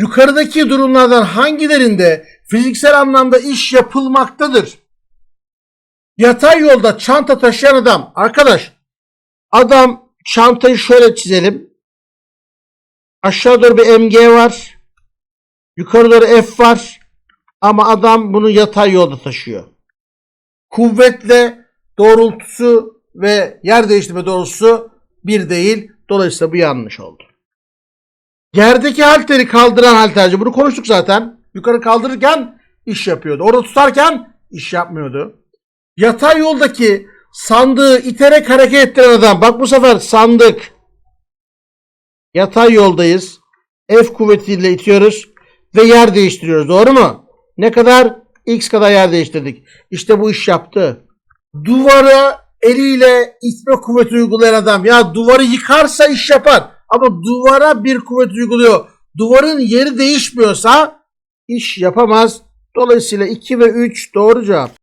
yukarıdaki durumlardan hangilerinde fiziksel anlamda iş yapılmaktadır? Yatay yolda çanta taşıyan adam. Arkadaş adam çantayı şöyle çizelim. Aşağı doğru bir MG var. Yukarı doğru F var. Ama adam bunu yatay yolda taşıyor. Kuvvetle doğrultusu ve yer değiştirme doğrultusu bir değil. Dolayısıyla bu yanlış oldu. Yerdeki halteri kaldıran halterci. Bunu konuştuk zaten. Yukarı kaldırırken iş yapıyordu. Orada tutarken iş yapmıyordu. Yatay yoldaki sandığı iterek hareket ettiren adam. Bak bu sefer sandık. Yatay yoldayız. F kuvvetiyle itiyoruz ve yer değiştiriyoruz. Doğru mu? Ne kadar? X kadar yer değiştirdik. İşte bu iş yaptı. Duvara eliyle itme kuvveti uygulayan adam. Ya duvarı yıkarsa iş yapar. Ama duvara bir kuvvet uyguluyor. Duvarın yeri değişmiyorsa iş yapamaz. Dolayısıyla 2 ve 3 doğru cevap.